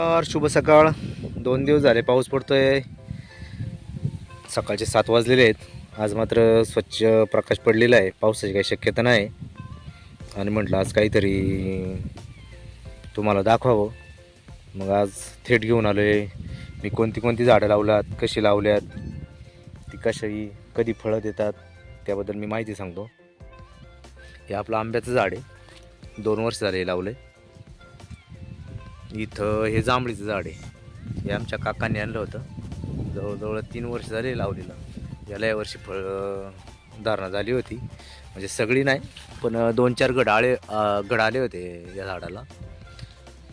तर शुभ सकाळ. दोन दिवस झाले पाऊस पडतोय. सकाळचे सात वाजलेले आहेत. आज मात्र स्वच्छ प्रकाश पडलेला आहे. पावसाची काही शक्यता नाही. आणि म्हटलं आज काहीतरी तुम्हाला दाखवावं. मग आज थेट घेऊन आलो आहे मी कोणती कोणती झाडं लावल्यात कशी लावल्यात ती कशाही कधी फळं देतात त्याबद्दल मी माहिती सांगतो. हे आपलं आंब्याचं झाड आहे. दोन वर्ष झाले लावलं आहे इथं हे जांभळीचं झाड आहे. हे आमच्या काकांनी आणलं होतं. जवळजवळ तीन वर्ष झाले लावलेलं. याला यावर्षी फळ धारणा झाली होती. म्हणजे सगळी नाही पण दोन चार गड आळे गड आले होते या झाडाला.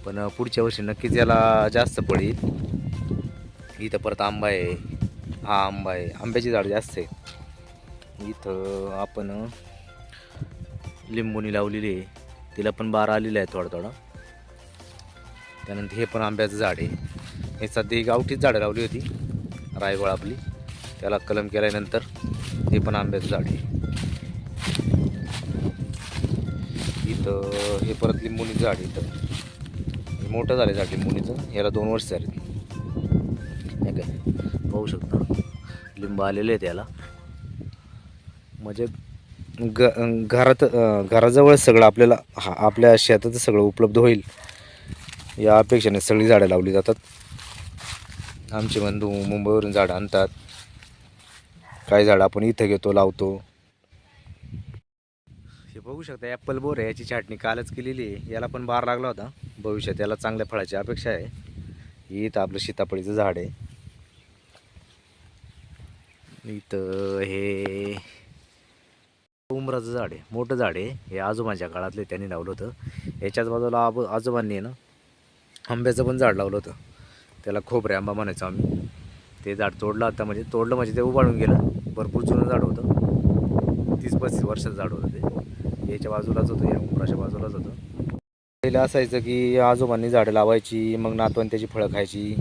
पण पुढच्या वर्षी नक्कीच याला जास्त फळ येईल. इथं परत आंबा आहे. हा आंबा आहे. आंब्याची झाड जास्त आहे इथं आपण लिंबुनी लावलेली आहे. तिला पण बारा आलेला आहे थोडा थोडा. त्यानंतर हे पण आंब्याचं झाड आहे. हे सध्या ही गावठीच झाडं लावली होती रायगोळ आपली. त्याला कलम केल्यानंतर हे पण आंब्याचं झाड आहे. इथं हे परत लिंबुनीचं झाड आहे इथं. हे मोठं झालं झाड लिंबुनीचं. याला दोन वर्ष झाले. हे काय? पाहू शकता. लिंब आलेले आहेत याला. म्हणजे ग घरात घराजवळ सगळं आपल्याला हा आपल्या शेतात सगळं उपलब्ध होईल. या अपेक्षेने सगळी झाडं लावली जातात. आमचे बंधू मुंबईवरून झाडं आणतात. काही झाडं आपण इथं घेतो लावतो. हे बघू शकता ॲपल बोर आहे याची छाटणी कालच केलेली आहे. याला पण बार लागला होता. भविष्यात याला चांगल्या फळाची अपेक्षा आहे. इथं आपलं सीताफळीचं झाड आहे. इथं हे उमराचं झाड आहे. मोठं झाड आहे. हे आजोबांच्या काळातले त्यांनी लावलं होतं. याच्याच बाजूला आबो आजोबांनी आहे ना आंब्याचं पण झाड लावलं होतं. त्याला खोबरे आंबा म्हणायचो आम्ही. ते झाड तोडलं आता म्हणजे तोडलं म्हणजे ते उभाळून गेलं. भरपूर जुनं झाड होतं. तीस पस्तीस वर्षाचं झाड होतं ते. याच्या बाजूलाच होतं या उमराच्या बाजूलाच होतं. पहिलं असायचं की आजोबांनी झाडं लावायची मग नातवान त्याची फळं खायची.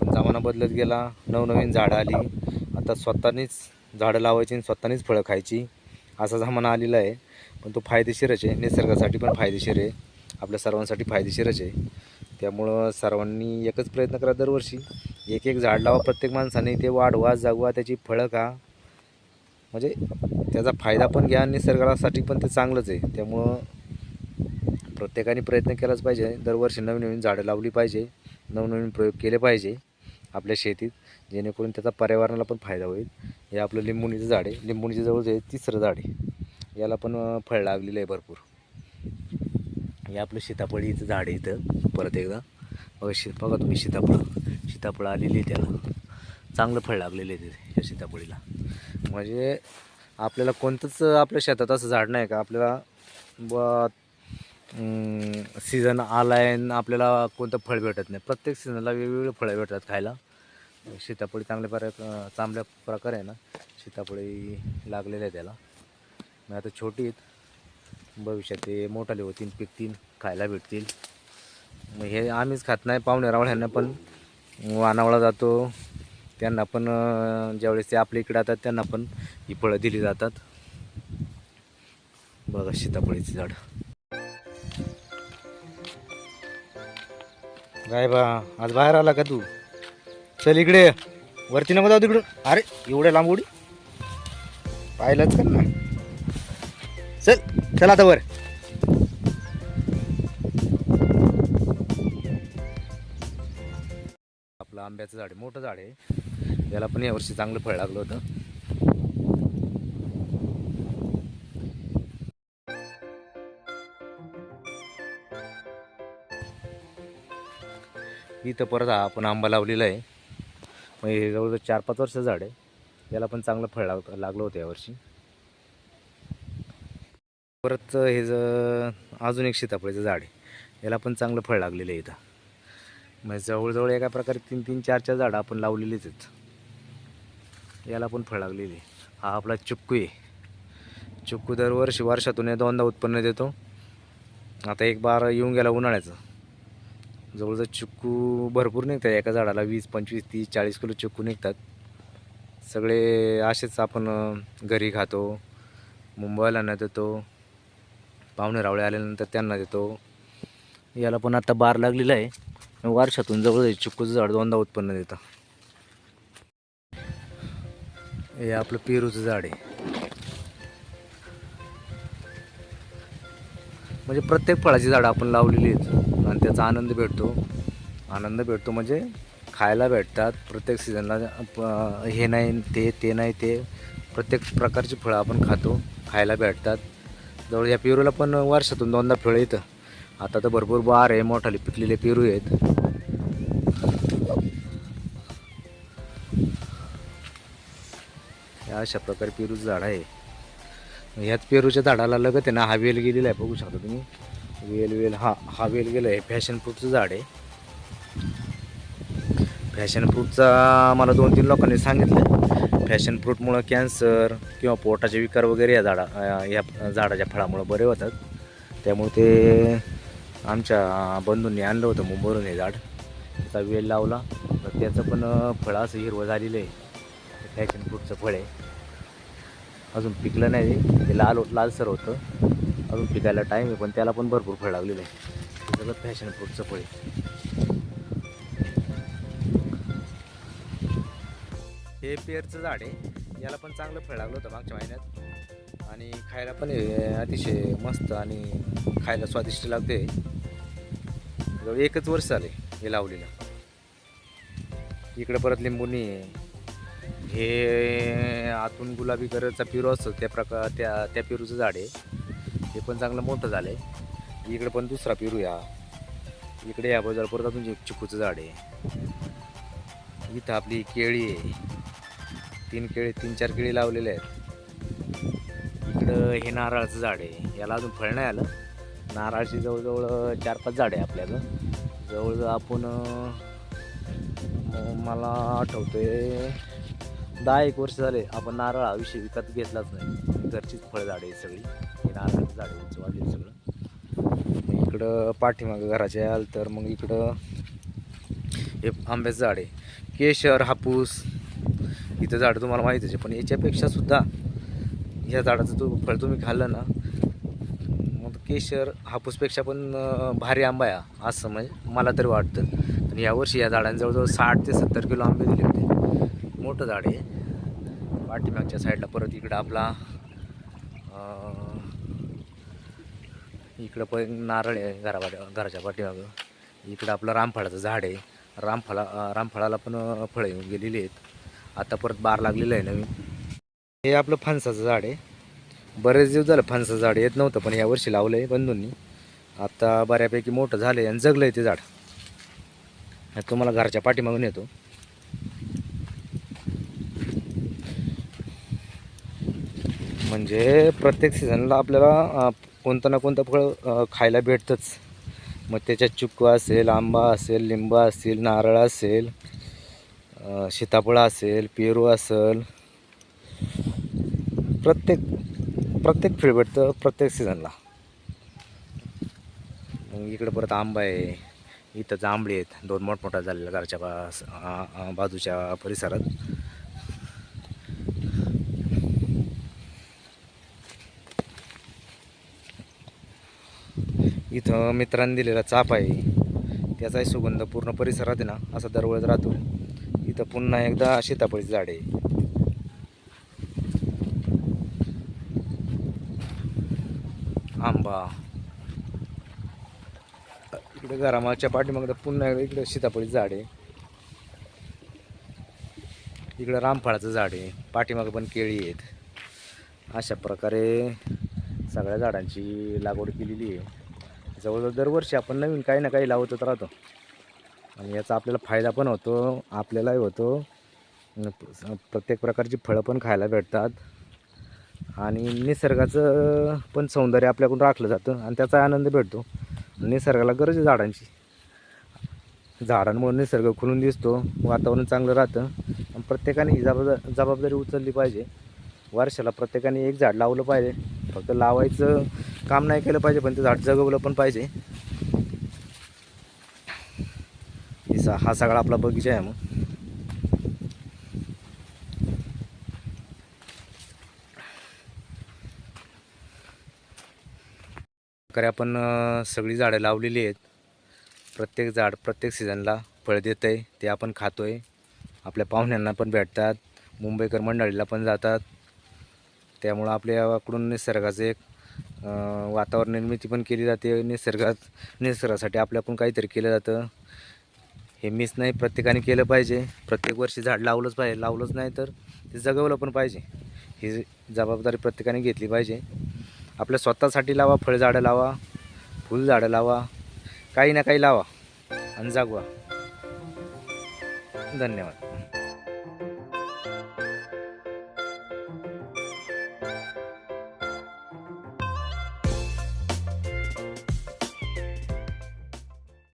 पण जमाना बदलत गेला नवनवीन झाडं आली. आता स्वतःनीच झाडं लावायची आणि स्वतःनीच फळं खायची. असा जमाना आलेला आहे. पण तो फायदेशीरच आहे. निसर्गासाठी पण फायदेशीर आहे. आपल्या सर्वांसाठी फायदेशीरच आहे. त्यामुळं सर्वांनी एकच प्रयत्न करा दरवर्षी. एक एक झाड लावा प्रत्येक माणसाने ते वाढवा जागवा त्याची फळं खा. म्हणजे त्याचा फायदा पण घ्या निसर्गासाठी पण ते चांगलंच आहे. त्यामुळं प्रत्येकाने प्रयत्न केलाच पाहिजे. दरवर्षी नवीन नवीन झाडं लावली पाहिजे. नवनवीन प्रयोग केले पाहिजे आपल्या शेतीत जेणेकरून त्याचा पर्यावरणाला पण फायदा होईल. हे आपलं लिंबुणीचं झाड आहे. लिंबुणीच्या जवळ जे तिसरं झाड आहे. याला पण फळ लागलेलं आहे भरपूर. हे आपलं सीताफळीचं झाड आहे इथं. परत एकदा. बघा शी बघा तुम्ही सीताफळ. सीताफळं आलेली आहे त्याला. चांगलं फळ लागलेलं आहे तिथे या सीताफळीला. म्हणजे आपल्याला कोणतंच आपल्या शेतात असं झाड नाही का? आपल्याला ब सीझन आला आहे आणि आपल्याला कोणतं फळ भेटत नाही. प्रत्येक सीझनला वेगवेगळे फळं भेटतात खायला. सीताफळी चांगल्या प्रकार चांगल्या प्रकारे आहे ना सीताफळी लागलेल्या आहे त्याला. मग आता छोटी आहेत. भविष्यात ते मोठाले होतील पिकतील खायला भेटतील. मग हे आम्हीच खात नाही पाहुणे रावळ्यांना पण वानावळा जातो. त्यांना पण ज्यावेळेस ते आपल्या इकडे येतात त्यांना पण ही फळं दिली जातात. बघा सीताफळीचं झाड. काय बा आज बाहेर आला का तू? चल इकडे वरती नको जाऊ तिकडून अरे एवढ्या लांब उडी. पाहिलंच का चला आता वर. आपलं आंब्याचं झाड आहे मोठं झाड आहे. याला पण यावर्षी चांगलं फळ लागलं होतं. इथं परत हा आपण आंबा लावलेला आहे. मग हे जवळजवळ चार पाच वर्ष झाड आहे. याला पण चांगलं फळ लाग लागलं होतं यावर्षी परत हे ज अजून एक सीताफळाचं झाड आहे. याला पण चांगलं फळ लागलेलं आहे इथं. म्हणजे जवळजवळ एका प्रकारे तीन तीन चार चार झाडं आपण लावलेलीच आहेत. याला पण फळ लागलेली आहे. हा आपला चिक्कू आहे. चिक्कू दरवर्षी वर्षातून हे दोनदा उत्पन्न देतो. आता एक बार येऊन गेला उन्हाळ्याचं. जवळजवळ चिक्कू भरपूर निघतात. एका झाडाला वीस पंचवीस तीस चाळीस किलो चिक्कू निघतात. सगळे असेच आपण घरी खातो. मुंबईला देतो पाहुणे रावळे आल्यानंतर त्यांना देतो. याला पण आता बार लागलेला आहे. वर्षातून जवळ चिक्कूचं झाड दोनदा उत्पन्न देतं. हे आपलं पेरूचं झाड आहे. म्हणजे प्रत्येक फळाची झाडं आपण लावलेली आहेत. आणि त्याचा आनंद भेटतो. आनंद भेटतो म्हणजे खायला भेटतात. प्रत्येक सीझनला हे नाही ते ते नाही ते. प्रत्येक प्रकारची फळं आपण खातो. खायला भेटतात. जवळ या पेरूला पण वर्षातून दोनदा फळं येतं. आता तर भरपूर बार आहे मोठाले पिकलेले पेरू आहेत. या अशा प्रकारे पेरूचं झाड आहे. ह्याच पेरूच्या झाडाला लगत आहे ना हा वेल गेलेला आहे बघू शकता तुम्ही. वेल वेल हा हा वेल गेला आहे. फॅशन फ्रूटचं झाड आहे. फॅशन फ्रूटचा मला दोन तीन लोकांनी सांगितलं. फॅशन फ्रूटमुळं कॅन्सर किंवा पोटाचे विकार वगैरे या झाडा या झाडाच्या फळामुळं बरे होतात. त्यामुळे ते आमच्या बंधूंनी आणलं होतं मुंबईवरून हे झाड. त्याचा वेल लावला. तर त्याचं पण फळ असं हिरवं झालेलं आहे. फॅशन फ्रूटचं फळ आहे. अजून पिकलं नाही ते लाल हो- लालसर होतं. अजून पिकायला टाईम आहे पण त्याला पण भरपूर फळ लागलेलं आहे. सगळं फॅशन फ्रूटचं फळ आहे. हे पेरचं झाड आहे. याला पण चांगलं फळ लागलं होतं मागच्या महिन्यात. आणि खायला पण अतिशय मस्त आणि खायला स्वादिष्ट लागते. जवळ एकच वर्ष झाले हे लावलेलं. इकडं परत लिंबूनी आहे हे आतून गुलाबी कलरचा पेरू असतो त्या प्रकार त्या त्या पेरूचं झाड आहे. हे पण चांगलं मोठं झालं आहे इकडं पण दुसरा पेरू या. इकडे या बाजूला परत अजून एक चिकूचं झाड आहे. इथं आपली केळी आहे. तीन केळी तीन चार केळी लावलेले आहेत. इकडं हे नारळाचं झाड आहे. याला अजून फळ नाही आलं. नारळाची जवळजवळ चार पाच झाड आहे आपल्याकडं. जवळजवळ आपण मला आठवतोय दहा एक वर्ष झाले आपण नारळ विकत घेतलाच नाही. घरचीच फळझाडे आहे सगळी. हे नारळाची झाडे उंच वाढली सगळं. इकडं पाठीमागं घराच्या याल तर मग इकडं हे आंब्याचं झाड आहे. केशर हापूस इथं झाडं तुम्हाला माहीतच आहे पण याच्यापेक्षा सुद्धा ह्या झाडाचं तो फळ तुम्ही खाल्लं ना मग केशर हापूसपेक्षा पण भारी आंबा आहे असं म्हणजे मला तरी वाटतं. आणि यावर्षी या झाडांनी जवळजवळ साठ ते सत्तर किलो आंबे दिले होते. मोठं झाड आहे. पाठीमागच्या साईडला परत इकडं आपला इकडं पण नारळ आहे घरा घराच्या पाठीमागं. इकडं आपलं रामफळाचं झाड आहे. रामफळा रामफळाला पण फळं येऊन गेलेली आहेत. आता परत बार लागलेलं आहे नवीन. हे आपलं फणसाचं झाड आहे. बरेच दिवस झालं फणसाचं झाड येत नव्हतं पण या वर्षी लावलं आहे बंधूंनी. आता बऱ्यापैकी मोठं झालं आहे आणि जगलं आहे ते झाड. तुम्हाला घरच्या पाठीमागून येतो. म्हणजे प्रत्येक सीझनला आपल्याला कोणतं ना कोणतं फळ खायला भेटतंच. मग त्याच्यात चिक्कू असेल आंबा असेल लिंबा असेल नारळ असेल सीताफळ असेल पेरू असेल प्रत्येक प्रत्येक फळ भेटतं प्रत्येक सीझनला मग इकडं परत आंबा आहे इथं जांभळे आहेत दोन मोठमोठ्या झालेल्या घरच्या बा बाजूच्या परिसरात. इथं मित्रांनी दिलेला चाप आहे त्याचाही सुगंध पूर्ण परिसरात आहे ना असा दरवळत राहतो. इथं पुन्हा एकदा सीताफळीचं झाड आहे. आंबा. इकडे घरामाच्या पाठीमागं पुन्हा एकदा इकडे सीताफळीचं झाड आहे. इकडं रामफळाचं झाड आहे. पाठीमागं पण केळी आहेत. अशा प्रकारे सगळ्या झाडांची लागवड केलेली आहे. जवळजवळ दरवर्षी आपण नवीन काही ना काही लावतच राहतो. आणि याचा आपल्याला फायदा पण होतो आपल्यालाही होतो. प्रत्येक प्रकारची फळं पण खायला भेटतात. आणि निसर्गाचं पण सौंदर्य आपल्याकडून राखलं जातं आणि त्याचा आनंद भेटतो. निसर्गाला गरज आहे झाडांची. झाडांमुळे निसर्ग खुलून दिसतो वातावरण चांगलं राहतं. आणि प्रत्येकाने ही जबाबदार जबाबदारी उचलली पाहिजे. वर्षाला प्रत्येकाने एक झाड लावलं पाहिजे. फक्त लावायचं काम नाही केलं पाहिजे पण ते झाड जगवलं पण पाहिजे. हे हा सगळा आपला बगीचा आहे मग. प्रकारे आपण सगळी झाडं लावलेली आहेत. प्रत्येक झाड प्रत्येक सीझनला फळ देतं आहे. ते आपण खातो आहे आपल्या पाहुण्यांना पण भेटतात. मुंबईकर मंडळीला पण जातात. त्यामुळं आपल्याकडून निसर्गाचं एक वातावरण निर्मिती पण केली जाते. निसर्गात निसर्गासाठी आपल्याकडून काहीतरी केलं जातं. हे मीच नाही प्रत्येकाने केलं पाहिजे. प्रत्येक वर्षी झाड लावलंच पाहिजे. लावलंच नाही तर ते जगवलं पण पाहिजे. ही जबाबदारी प्रत्येकाने घेतली पाहिजे. आपल्या स्वतःसाठी लावा फळझाडं लावा फुलझाडं लावा. काही ना काही लावा आणि जागवा. धन्यवाद.